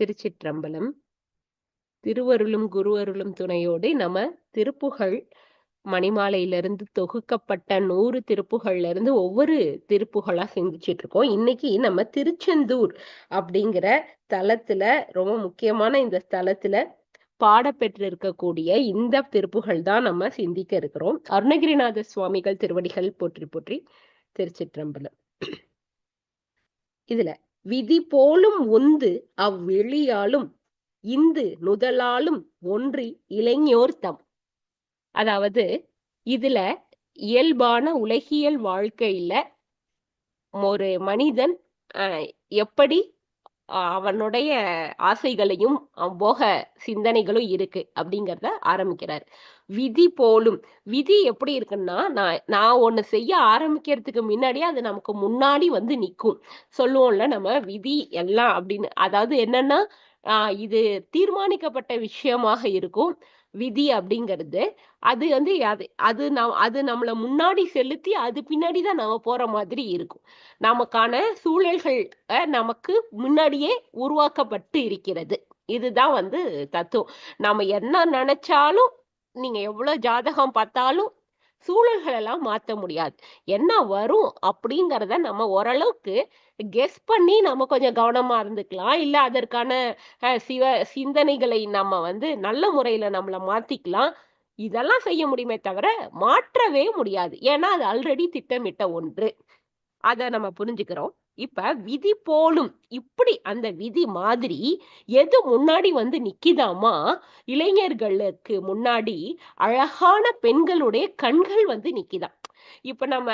திருச்சிற்றம்பலம். திருவருளும் குருவருளும் துணையோடு நம்ம திருப்புகழ் மணிமாலையிலிருந்து தொகுக்கப்பட்ட நூறு திருப்புகள்ல இருந்து ஒவ்வொரு திருப்புகளா சிந்திச்சிட்டு இருக்கோம் இன்னைக்கு நம்ம திருச்செந்தூர் அப்படிங்கிற தலத்துல ரொம்ப முக்கியமான இந்த ஸ்தலத்துல பாடப்பெற்று இருக்கக்கூடிய இந்த திருப்புகள் தான் நம்ம சிந்திக்க இருக்கிறோம். அருணகிரிநாத சுவாமிகள் திருவடிகள் போற்றி போற்றி திருச்சிற்றம்பலம். இதுல விதி போலும் உந்து அவ்வெளியாலும் இந்து நுதலாலும் ஒன்றி இளைஞோர் தம். அதாவது இதுல இயல்பான உலகியல் வாழ்க்கையில ஒரு மனிதன் எப்படி அவனுடைய ஆசைகளையும் போக சிந்தனைகளும் இருக்கு அப்படிங்கிறத ஆரம்பிக்கிறார். விதி போலும். விதி எப்படி இருக்குன்னா நான் நான் ஒன்று செய்ய ஆரம்பிக்கிறதுக்கு முன்னாடியே அது நமக்கு முன்னாடி வந்து நிற்கும் சொல்லுவோம்ல நம்ம விதி எல்லாம் அப்படின்னு. அதாவது என்னன்னா இது தீர்மானிக்கப்பட்ட விஷயமாக இருக்கும் விதி அப்படிங்கிறது. அது வந்து அது அது நம் அது நம்மளை முன்னாடி செலுத்தி அது பின்னாடி தான் நம்ம போற மாதிரி இருக்கும். நமக்கான சூழல்கள் நமக்கு முன்னாடியே உருவாக்கப்பட்டு இருக்கிறது. இதுதான் வந்து தத்துவம். நம்ம என்ன நினைச்சாலும் நீங்க எவ்வளவு ஜாதகம் பார்த்தாலும் சூழல்கள் எல்லாம் மாத்த முடியாது. என்ன வரும் அப்படிங்கிறத நம்ம ஓரளவுக்கு கெஸ் பண்ணி நம்ம கொஞ்சம் கவனமா இருந்துக்கலாம். இல்ல அதற்கான சிவ சிந்தனைகளை நம்ம வந்து நல்ல முறையில நம்மள மாத்திக்கலாம். இதெல்லாம் செய்ய முடியுமே தவிர மாற்றவே முடியாது. ஏன்னா அது ஆல்ரெடி திட்டமிட்ட ஒன்று. அதை நம்ம புரிஞ்சுக்கிறோம். இப்ப விதி போலும். இப்படி அந்த விதி மாதிரி எது முன்னாடி வந்து நிக்கிதாமா? இளைஞர்களுக்கு முன்னாடி அழகான பெண்களுடைய கண்கள் வந்து நிக்கிதான் இப்ப நம்ம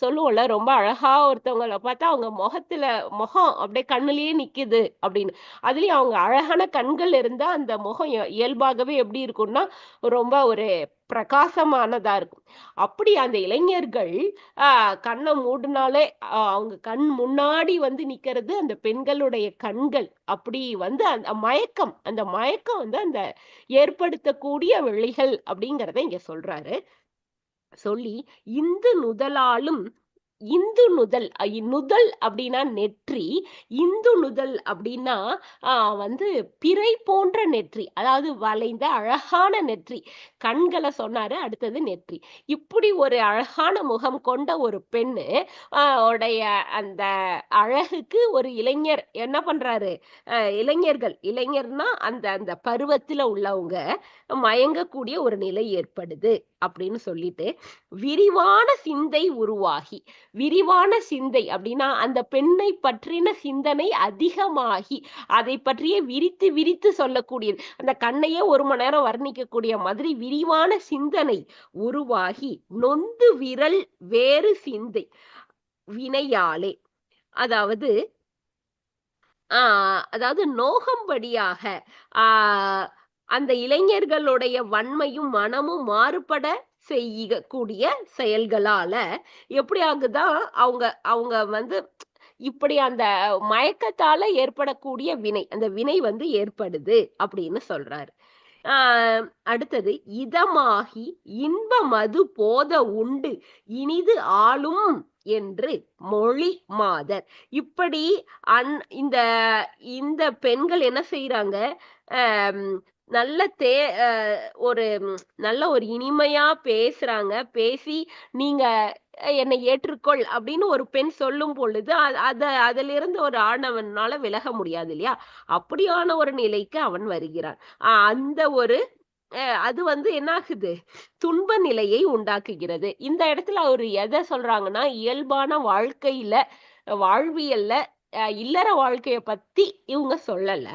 சொல்லுவோம்ல ரொம்ப அழகா ஒருத்தவங்கள பார்த்தா அவங்க முகத்துல முகம் அப்படியே கண்ணுலயே நிக்குது அப்படின்னு. அதுலயும் அவங்க அழகான கண்கள் இருந்தா அந்த முகம் இயல்பாகவே எப்படி இருக்கும்னா ரொம்ப ஒரு பிரகாசமானதா இருக்கும். அப்படி அந்த இளைஞர்கள் ஆஹ் கண்ணை மூடினாலே அவங்க கண் முன்னாடி வந்து நிக்கிறது அந்த பெண்களுடைய கண்கள். அப்படி வந்து அந்த மயக்கம் அந்த மயக்கம் வந்து அந்த ஏற்படுத்தக்கூடிய விழிகள் அப்படிங்கிறத இங்க சொல்றாரு. சொல்லி இந்து நுதலாலும் இந்து நுதல் நுதல் அப்படின்னா நெற்றி இந்து நுதல் அப்படின்னா வந்து பிறை போன்ற நெற்றி அதாவது வளைந்த அழகான நெற்றி. கண்களை சொன்னாரு அடுத்தது நெற்றி. இப்படி ஒரு அழகான முகம் கொண்ட ஒரு பெண்ணு உடைய அந்த அழகுக்கு ஒரு இளைஞர் என்ன பண்றாரு? இளைஞர்கள். இளைஞர்னா அந்த அந்த பருவத்துல உள்ளவங்க மயங்கக்கூடிய ஒரு நிலை ஏற்படுது. அப்படின்னு சொல்லிட்டு விரிவான சிந்தை உருவாகி. விரிவான சிந்தை அப்படின்னா அந்த பெண்ணை பற்றின சிந்தனை அதிகமாகி அதை பற்றியே விரித்து விரித்து சொல்லக்கூடியது. அந்த கண்ணையே ஒரு மணி நேரம் வர்ணிக்கக்கூடிய மாதிரி விரிவான சிந்தனை உருவாகி நொந்து விரல் வேறு சிந்தை வினையாலே. அதாவது ஆஹ் அதாவது நோகம்படியாக ஆஹ் அந்த இளைஞர்களுடைய வன்மையும் மனமும் மாறுபட செய்யக்கூடிய செயல்களால எப்படி ஆகுதான் அவங்க அவங்க வந்து இப்படி அந்த மயக்கத்தால ஏற்படக்கூடிய வினை அந்த வினை வந்து ஏற்படுது அப்படின்னு சொல்றாரு. ஆஹ் அடுத்தது இதமாகி இன்ப மது போத உண்டு இனிது ஆளும் என்று மொழி மாதர். இப்படி அந் இந்த இந்த பெண்கள் என்ன செய்யறாங்க நல்ல தே ஒரு நல்ல ஒரு இனிமையா பேசுறாங்க. பேசி நீங்க என்னை ஏற்றுக்கொள் அப்படின்னு ஒரு பெண் சொல்லும் பொழுது அத அதுல இருந்து ஒரு ஆணவனால விலக முடியாது இல்லையா? அப்படியான ஒரு நிலைக்கு அவன் வருகிறான். அந்த ஒரு அது வந்து என்ன ஆகுது துன்ப நிலையை உண்டாக்குகிறது. இந்த இடத்துல அவர் எதை சொல்றாங்கன்னா இயல்பான வாழ்க்கையில வாழ்வியல்ல இல்லற வாழ்க்கைய பத்தி இவங்க சொல்லல.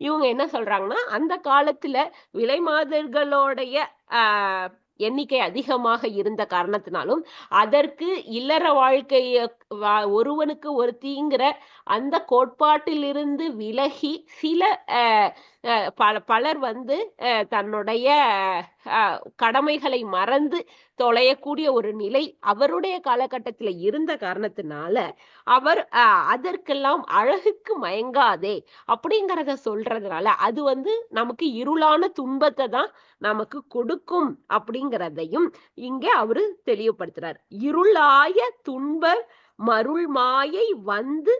இவங்க என்ன சொல்றாங்கன்னா அந்த காலத்துல விலை மாதர்களுடைய ஆஹ் எண்ணிக்கை அதிகமாக இருந்த காரணத்தினாலும் அதற்கு இல்லற வாழ்க்கைய ஒருவனுக்கு ஒரு அந்த கோட்பாட்டிலிருந்து விலகி சில பல பலர் வந்து தன்னுடைய கடமைகளை மறந்து தொலையக்கூடிய ஒரு நிலை அவருடைய காலகட்டத்தில் இருந்த காரணத்தினால அவர் அதற்கெல்லாம் அழகுக்கு மயங்காதே அப்படிங்கிறத சொல்றதுனால அது வந்து நமக்கு இருளான துன்பத்தை தான் நமக்கு கொடுக்கும் அப்படிங்கிறதையும் இங்கே அவரு தெளிவுபடுத்துறார். இருளாய துன்ப மருள் மாயை வந்து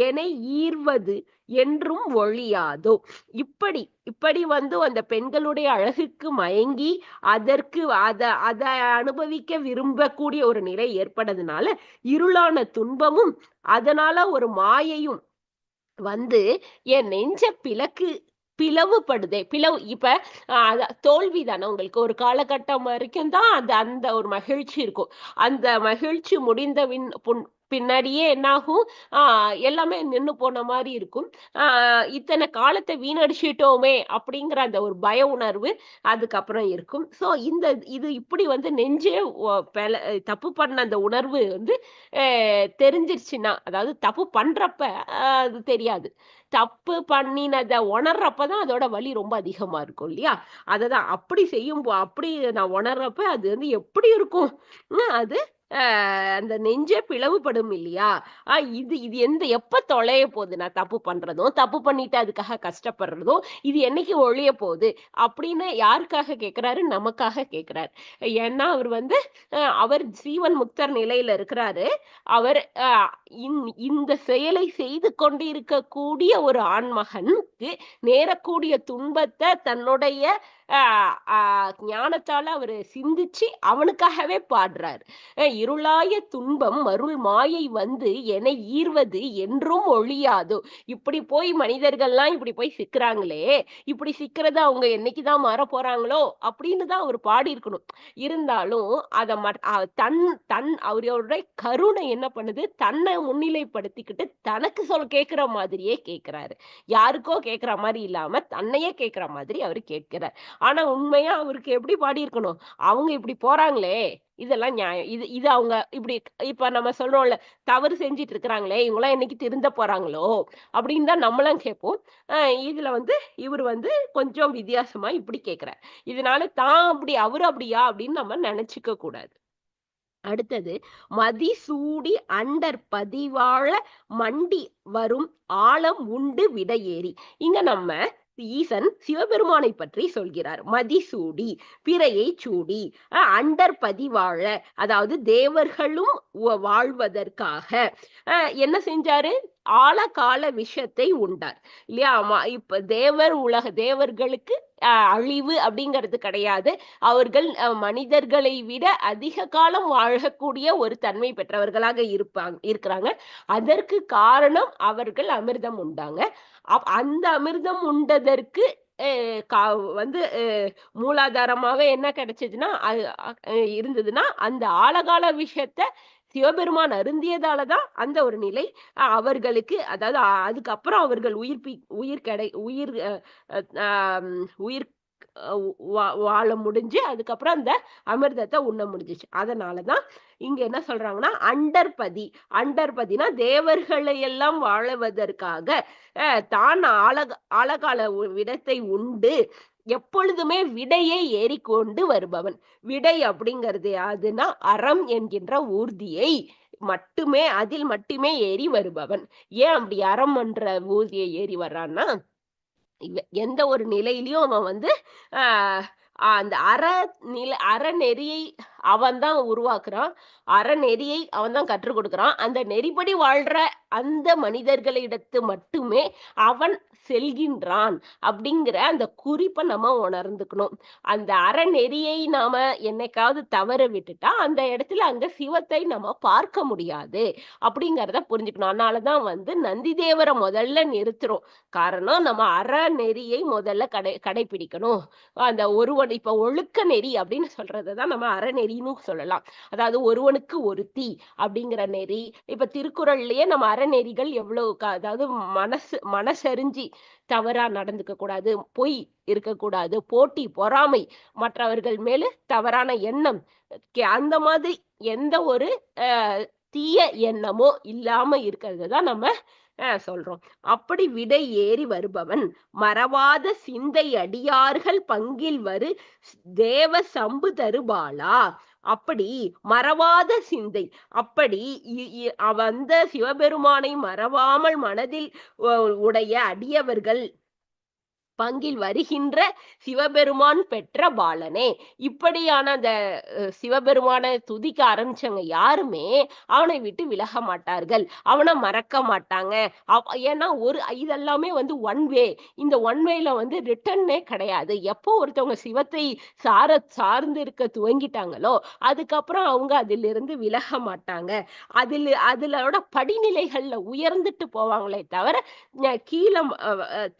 என ஈர்வது என்றும் ஒழியாதோ? இப்படி இப்படி வந்து அந்த பெண்களுடைய அழகுக்கு மயங்கி அதற்கு அத அத அனுபவிக்க விரும்பக்கூடிய ஒரு நிலை ஏற்பட்டதுனால இருளான துன்பமும் அதனால ஒரு மாயையும் வந்து என் நெஞ்ச பிளக்கு பிளவுபடுதே. பிளவு இப்ப தோல்வி தானே உங்களுக்கு. ஒரு காலகட்டம் வரைக்கும் தான் அந்த அந்த ஒரு மகிழ்ச்சி இருக்கும். அந்த மகிழ்ச்சி முடிந்த பின்னாடியே என்னாகும்? எல்லாமே நின்று போன மாதிரி இருக்கும். இத்தனை காலத்தை வீணடிச்சிட்டோமே அப்படிங்கிற அந்த ஒரு பய உணர்வு அதுக்கப்புறம் இருக்கும். ஸோ இந்த இது இப்படி வந்து நெஞ்சே தப்பு பண்ண அந்த உணர்வு வந்து தெரிஞ்சிருச்சுன்னா அதாவது தப்பு பண்றப்ப அது தெரியாது. தப்பு பண்ணினதை உணர்றப்பதான் அதோட வலி ரொம்ப அதிகமா இருக்கும் இல்லையா? அதை தான் அப்படி செய்யும் அப்படி நான் உணர்றப்ப அது வந்து எப்படி இருக்கும்? அது அந்த நெஞ்சே பிளவுபடும் இல்லையா? ஆஹ் இது இது எந்த எப்ப தொலைய போகுது? நான் தப்பு பண்றதும் தப்பு பண்ணிட்டு அதுக்காக கஷ்டப்படுறதும் இது என்னைக்கு ஒழிய போகுது? அப்படின்னு யாருக்காக கேட்கிறாரு நமக்காக கேக்குறாரு. ஏன்னா அவர் வந்து அவர் ஜீவன் முக்தர் நிலையில இருக்கிறாரு. அவர் இந்த செயலை செய்து கொண்டிருக்கக்கூடிய ஒரு ஆண்மகனுக்கு நேரக்கூடிய துன்பத்தை தன்னுடைய ஞானத்தால அவரு சிந்திச்சு அவனுக்காகவே பாடுறாரு. இருளாய துன்பம் மருள் மாயை வந்து என ஈர்வது என்றும் ஒழியாதோ. இப்படி போய் மனிதர்கள்லாம் இப்படி போய் சிக்கிறாங்களே இப்படி சிக்கிறது அவங்க என்னைக்குதான் மாற போறாங்களோ அப்படின்னு தான் அவர் பாடி இருக்கணும் இருந்தாலும் அதை தன் தன் அவரோட கருணை என்ன பண்ணுது? தன்னை முன்னிலைப்படுத்திக்கிட்டு தனக்கு சொல் கேட்கிற மாதிரியே கேட்கிறாரு. யாருக்கோ கேட்கிற மாதிரி இல்லாம தன்னையே கேட்கிற மாதிரி அவர் கேட்கிறார். ஆனா உண்மையா அவருக்கு எப்படி பாடியிருக்கணும்? அவங்க இப்படி போறாங்களே இதெல்லாம் நியாயம் இது இது அவங்க இப்படி இப்ப நம்ம சொல்றோம்ல தவறு செஞ்சிட்டு இருக்கிறாங்களே இவங்களாம் என்னைக்கு திருந்த போறாங்களோ அப்படின்னு தான் நம்மளாம் கேட்போம். இதுல வந்து இவர் வந்து கொஞ்சம் வித்தியாசமா இப்படி கேக்குறார் இதனால தான் அப்படி அவரு அப்படியா அப்படின்னு நம்ம நினைச்சுக்க கூடாது. அடுத்தது மதி சூடி அண்டர் பதிவாழ மண்டி வரும் ஆழம் உண்டு விடையேறி. இங்க நம்ம ஈசன் சிவபெருமானை பற்றி சொல்கிறார். மதிசூடி பிறையை சூடி அண்டர் பதிவாழ அதாவது தேவர்களும் வாழ்வதற்காக. என்ன செஞ்சாரு? ஆழகால விஷத்தை உண்டார். இல்லையா? இப்ப தேவர் உலக தேவர்களுக்கு அழிவு அப்படிங்கிறது கிடையாது. அவர்கள் மனிதர்களை விட அதிக காலம் வாழக்கூடிய ஒரு தன்மை பெற்றவர்களாக இருப்பாங்க இருக்கிறாங்க. அதற்கு காரணம் அவர்கள் அமிர்தம் உண்டாங்க. அந்த அமிர்தம் உண்டதற்கு வந்து மூலாதாரமாவே என்ன கிடைச்சதுன்னா இருந்ததுன்னா அந்த ஆழகால விஷயத்த சிவபெருமான் அருந்தியதாலதான் அந்த ஒரு நிலை அவர்களுக்கு அதாவது அதுக்கப்புறம் அவர்கள் உயிர் உயிர் கடை உயிர் உயிர் வாழ முடிஞ்சு அதுக்கப்புறம் அந்த அமிர்தத்தை உண்ண முடிஞ்சிச்சு. அதனாலதான் இங்க என்ன சொல்றாங்கன்னா அண்டர்பதி. அண்டர்பதினா தேவர்களை எல்லாம் வாழுவதற்காக தான் அழக அழகால விடத்தை உண்டு. எப்பொழுதுமே விடையை ஏறிக்கொண்டு வருபவன். விடை அப்படிங்கிறது அதுனா அறம் என்கின்ற ஊர்தியை மட்டுமே அதில் மட்டுமே ஏறி வருபவன். ஏன் அப்படி அறம் என்ற ஊர்தியை ஏறி வர்றான்னா எந்த ஒரு நிலையிலையும் அவன் வந்து அந்த அற நில அறநெறியை அவன் தான் உருவாக்குறான். அறநெறியை அவன் தான் கற்றுக் கொடுக்குறான். அந்த நெறிப்படி வாழ்ற அந்த மனிதர்களிடத்து மட்டுமே அவன் செல்கின்றான் அப்படிங்கிற அந்த குறிப்பை நம்ம உணர்ந்துக்கணும். அந்த அறநெறியை நாம என்னைக்காவது தவற விட்டுட்டா அந்த இடத்துல அங்க சிவத்தை நம்ம பார்க்க முடியாது அப்படிங்கிறத புரிஞ்சுக்கணும். அதனாலதான் வந்து நந்தி தேவரை முதல்ல நிறுத்துறோம். காரணம் நம்ம அறநெறியை முதல்ல கடை கடைபிடிக்கணும் அந்த ஒருவன் இப்ப ஒழுக்க நெறி அப்படின்னு சொல்றதுதான் நம்ம அறநெறி அறநெறின்னு சொல்லலாம். அதாவது ஒருவனுக்கு ஒரு தீ அப்படிங்கிற நெறி இப்ப திருக்குறள்லயே நம்ம அறநெறிகள் எவ்வளவு அதாவது மனசு மனசறிஞ்சி தவறா நடந்துக்க கூடாது பொய் இருக்கக்கூடாது போட்டி பொறாமை மற்றவர்கள் மேல தவறான எண்ணம். அந்த மாதிரி எந்த ஒரு தீய எண்ணமோ இல்லாம இருக்கிறது தான் நம்ம சொல்றோம். அப்படி விடை ஏறி வருபவன் மறவாத சிந்தை அடியார்கள் பங்கில் வரு தேவ சம்பு தருபாலா அப்படி மறவாத சிந்தை அப்படி வந்த சிவபெருமானை மறவாமல் மனதில் உடைய அடியவர்கள் பங்கில் வருகின்ற சிவபெருமான் பெற்ற பாலனே. இப்படியான அந்த சிவபெருமான துதிக்க ஆரம்பிச்சவங்க யாருமே அவனை விட்டு விலக மாட்டார்கள். அவனை மறக்க மாட்டாங்க. ஏன்னா ஒரு இதெல்லாமே வந்து ஒன் வே இந்த ஒன் வேல வந்து ரிட்டர்னே கிடையாது. எப்போ ஒருத்தவங்க சிவத்தை சார சார்ந்து இருக்க துவங்கிட்டாங்களோ அதுக்கப்புறம் அவங்க அதிலிருந்து விலக மாட்டாங்க. அதில் அதிலோட படிநிலைகள்ல உயர்ந்துட்டு போவாங்களே தவிர கீழே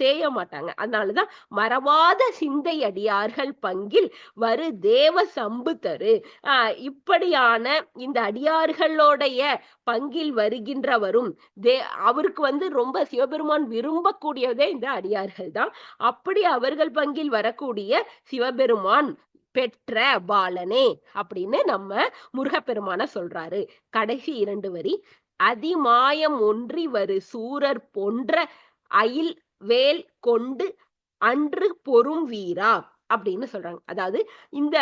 தேய மாட்டாங்க. அந்த அதனாலதான் மறவாத சிந்தை அடியார்கள் பங்கில் வரு தேவ சம்பு தரு. ஆஹ் இப்படியான இந்த அடியார்களுடைய பங்கில் வருகின்றவரும் தே அவருக்கு வந்து ரொம்ப சிவபெருமான் விரும்பக்கூடியதே இந்த அடியார்கள் தான். அப்படி அவர்கள் பங்கில் வரக்கூடிய சிவபெருமான் பெற்ற பாலனே அப்படின்னு நம்ம முருகப்பெருமான சொல்றாரு. கடைசி இரண்டு வரி அதிமாயம் ஒன்றி வரு சூரர் போன்ற அயில் வேல் கொண்டு அன்று பொறும் வீரா அப்படின்னு சொல்றாங்க. அதாவது இந்த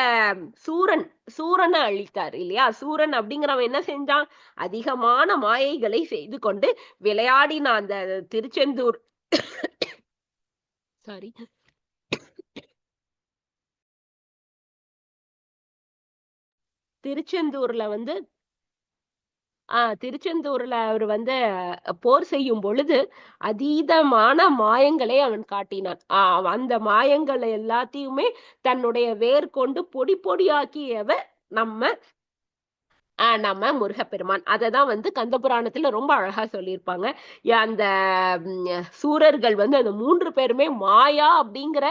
சூரன் சூரனை அழித்தார் இல்லையா? சூரன் அப்படிங்கிறவன் என்ன செஞ்சான்? அதிகமான மாயைகளை செய்து கொண்டு விளையாடின அந்த திருச்செந்தூர் சாரி திருச்செந்தூர்ல வந்து ஆஹ் திருச்செந்தூர்ல அவர் வந்து போர் செய்யும் பொழுது அதீதமான மாயங்களை அவன் காட்டினான். ஆஹ் அந்த மாயங்களை எல்லாத்தையுமே தன்னுடைய வேர் கொண்டு பொடி பொடியாக்கியவர் நம்ம நம்ம முருகப்பெருமான். அததான் வந்து கந்த புராணத்துல ரொம்ப அழகா சொல்லியிருப்பாங்க. அந்த சூரர்கள் வந்து அந்த மூன்று பேருமே மாயா அப்படிங்கிற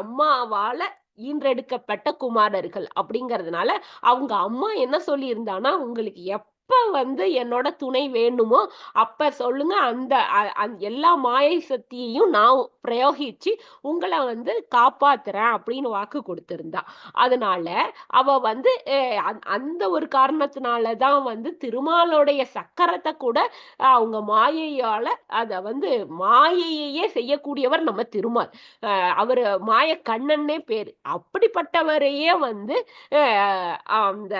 அம்மாவால ஈன்றெடுக்கப்பட்ட குமாரர்கள் அப்படிங்கறதுனால அவங்க அம்மா என்ன சொல்லியிருந்தானா உங்களுக்கு எப்ப வந்து என்னோட துணை வேணுமோ அப்ப சொல்லுங்க. அந்த எல்லா மாயை சக்தியையும் நான் பிரயோகிச்சு உங்களை வந்து காப்பாத்துறேன் அப்படின்னு வாக்கு கொடுத்திருந்தா. அதனால அவ வந்து அந்த- ஒரு காரணத்தினாலதான் வந்து திருமாலோடைய சக்கரத்தை கூட அவங்க மாயையால அத வந்து மாயையே செய்யக்கூடியவர் நம்ம திருமால். அஹ் அவரு மாய கண்ணன்னே பேரு. அப்படிப்பட்டவரையே வந்து அஹ் அந்த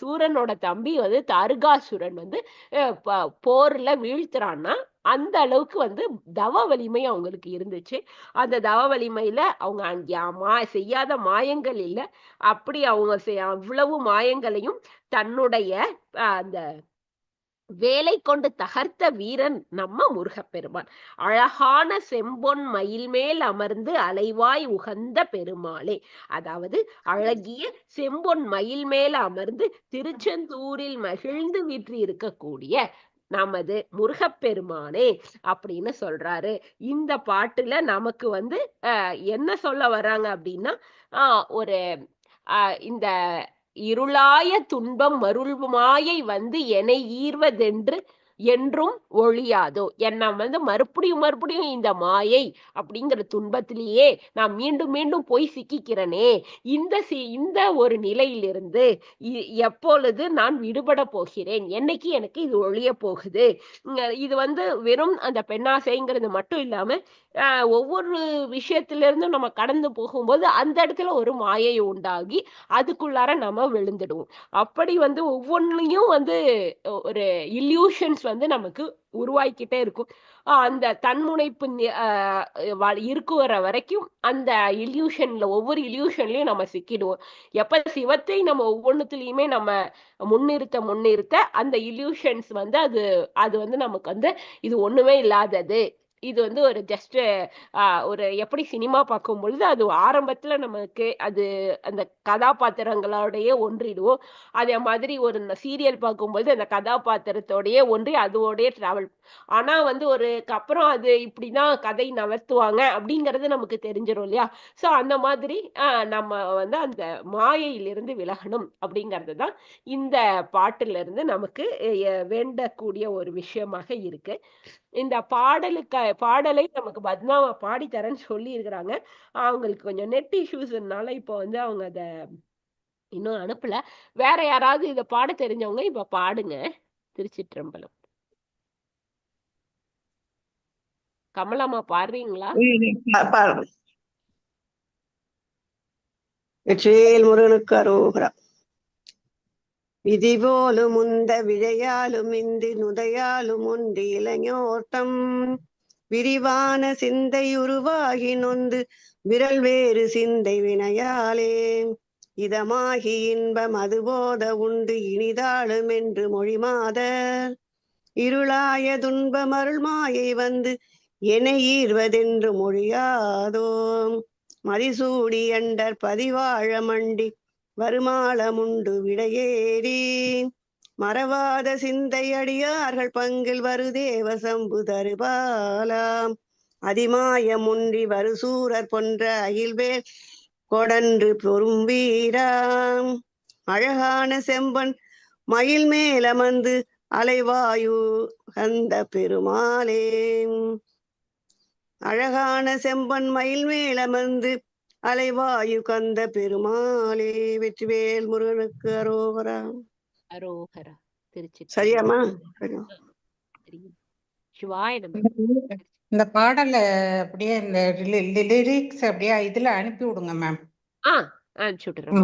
சூரனோட தம்பி வந்து அருகாசுரன் வந்து போர்ல வீழ்த்துறான்னா அந்த அளவுக்கு வந்து தவ வலிமை அவங்களுக்கு இருந்துச்சு. அந்த தவ வலிமையில அவங்க அங்க மா செய்யாத மாயங்கள் இல்லை. அப்படி அவங்க அவ்வளவு மாயங்களையும் தன்னுடைய அஹ், அந்த வேலை கொண்டு தகர்த்த வீரன் நம்ம முருகப்பெருமான். அழகான செம்பொன் மயில் மேல் அமர்ந்து அலைவாய் உகந்த பெருமாளே. அதாவது அழகிய செம்பொன் மயில் மேல் அமர்ந்து திருச்செந்தூரில் மகிழ்ந்து விற்று இருக்கக்கூடிய நமது முருகப்பெருமானே அப்படின்னு சொல்றாரு. இந்த பாட்டுல நமக்கு வந்து என்ன சொல்ல வர்றாங்க அப்படின்னா ஆஹ் ஒரு இந்த இருளாய துன்பம் மருள் மாயை வந்து என்னை ஈர்வதென்று என்றும் ஒழியாதோ? என்ன வந்து மறுபடியும் மறுபடியும் இந்த மாயை அப்படிங்கிற துன்பத்திலேயே நான் மீண்டும் மீண்டும் போய் சிக்கிக்கிறனே. இந்த சி இந்த ஒரு நிலையிலிருந்து இ- எப்பொழுது நான் விடுபட போகிறேன்? என்னைக்கு எனக்கு இது ஒழிய போகுது? இது வந்து வெறும் அந்த பெண்ணாசைங்கிறது மட்டும் இல்லாம ஒவ்வொரு விஷயத்துல இருந்தும் நம்ம கடந்து போகும்போது அந்த இடத்துல ஒரு மாயை உண்டாகி அதுக்குள்ளார நம்ம விழுந்துடுவோம். அப்படி வந்து ஒவ்வொன்றையும் வந்து ஒரு இல்யூஷன்ஸ் வந்து நமக்கு உருவாக்கிட்டே இருக்கும். அந்த தன்முனைப்பு நி- வ- இருக்குற வரைக்கும் அந்த இல்யூஷன்ல ஒவ்வொரு இல்யூஷன்லயும் நம்ம சிக்கிடுவோம். எப்ப சிவத்தை நம்ம ஒவ்வொன்றுத்துலயுமே நம்ம முன்னிறுத்த முன்னிறுத்த அந்த இல்யூஷன்ஸ் வந்து அது அது வந்து நமக்கு வந்து இது ஒண்ணுமே இல்லாதது. இது வந்து ஒரு ஜஸ்ட் ஒரு எப்படி சினிமா பார்க்கும் பொழுது அது ஆரம்பத்துல நமக்கு அது அந்த கதாபாத்திரங்களோடைய ஒன்றிடுவோம். அதே மாதிரி ஒரு சீரியல் பார்க்கும்போது அந்த கதாபாத்திரத்தோடையே ஒன்றி அதோடைய டிராவல் ஆனா வந்து ஒரு அப்புறம் அது இப்படிதான் கதை நகர்த்துவாங்க அப்படிங்கிறது நமக்கு தெரிஞ்சிடும் இல்லையா? ஸோ அந்த மாதிரி நம்ம வந்து அந்த மாயையிலிருந்து விலகணும் அப்படிங்கிறது தான் இந்த பாட்டுல இருந்து நமக்கு வேண்டக்கூடிய ஒரு விஷயமாக இருக்கு. இந்த பாடலுக்கு பாடலை நமக்கு பத்மாவை பாடித்தரேன்னு சொல்லி இருக்கிறாங்க அவங்களுக்கு கொஞ்சம் நெட் இஷ்யூஸ்னால இப்போ வந்து அவங்க அதை இன்னும் அனுப்பல. வேற யாராவது இதை பாட தெரிஞ்சவங்க இப்ப பாடுங்க. திருச்சிற்றம்பலம். கமலாமா பாடுறீங்களா? வெற்றிவேல் முருகனுக்கு அரோகரா. விதி போலும் உந்த விழையாலும் இந்தி நுதையாலும் உண்டு இளைஞோட்டம். விரிவான சிந்தை உருவாகி நொந்து விரல் வேறு சிந்தை வினையாலே. இதமாகி இன்பம் அதுபோத உண்டு இனிதாளும் என்று மொழிமாதர் இருளாய துன்பம் அருள் மாயை வந்து என ஈர்வதென்று மொழியாதோ மதிசூடி அண்டர் பதிவாழ மண்டி வருமாளமுண்டு விடையேறி. மறவாத சிந்தை அடியார்கள் பங்கில் வருதேவ சம்பு தருபாலாம். அதிமாயம் உன்றி வருசூரர் போன்ற அகில்வேல் கொடன்று பொறும் வீராம். அழகான செம்பன் மயில் மேலமர்ந்து அலைவாயு கந்த பெருமாளே. அழகான செம்பன் மயில் மேலமர்ந்து அலைவாயு கந்த பெருமாளே. வெற்றிவேல் முருகனுக்கு அரோகரா. அரோகரா. திருச்சி சரியாம்மா? சரி சிவாய இந்த பாடலை அப்படியே இந்த லிரிக்ஸ் அப்படியே இதுல அனுப்பி விடுங்க மேம் ஆ அனுப்பிச்சு விட்டுறேன்